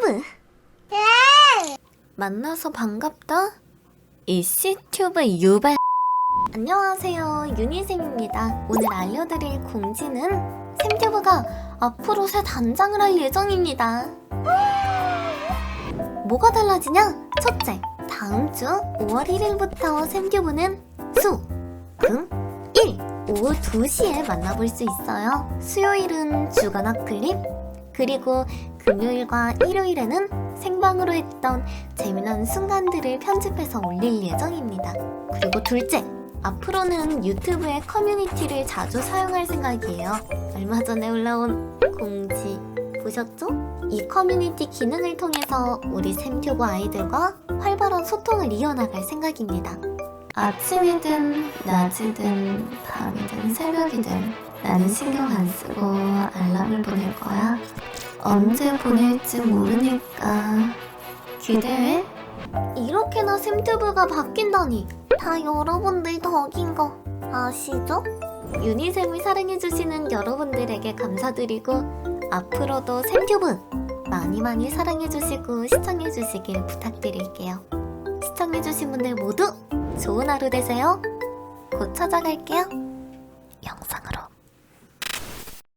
샘튜브? 만나서 반갑다? 이씨튜브 유발. 안녕하세요. 유니쌤입니다. 오늘 알려드릴 공지는 샘튜브가 앞으로 새 단장을 할 예정입니다. 뭐가 달라지냐? 첫째, 다음 주 5월 1일부터 샘튜브는 수, 금, 일. 오후 2시에 만나볼 수 있어요. 수요일은 주간 핫클립, 그리고 금요일과 일요일에는 생방으로 했던 재미난 순간들을 편집해서 올릴 예정입니다. 그리고 둘째, 앞으로는 유튜브의 커뮤니티를 자주 사용할 생각이에요. 얼마 전에 올라온 공지 보셨죠? 이 커뮤니티 기능을 통해서 우리 샘튜브 아이들과 활발한 소통을 이어나갈 생각입니다. 아침이든 낮이든 밤이든 새벽이든 나는 신경 안 쓰고 알람을 보낼 거야. 언제 보낼지 모르니까 기대해. 이렇게나 샘튜브가 바뀐다니 다 여러분들 덕인 거 아시죠? 유니쌤을 사랑해주시는 여러분들에게 감사드리고 앞으로도 샘튜브 많이 많이 사랑해주시고 시청해주시길 부탁드릴게요. 시청해주신 분들 모두 좋은 하루 되세요. 곧 찾아갈게요.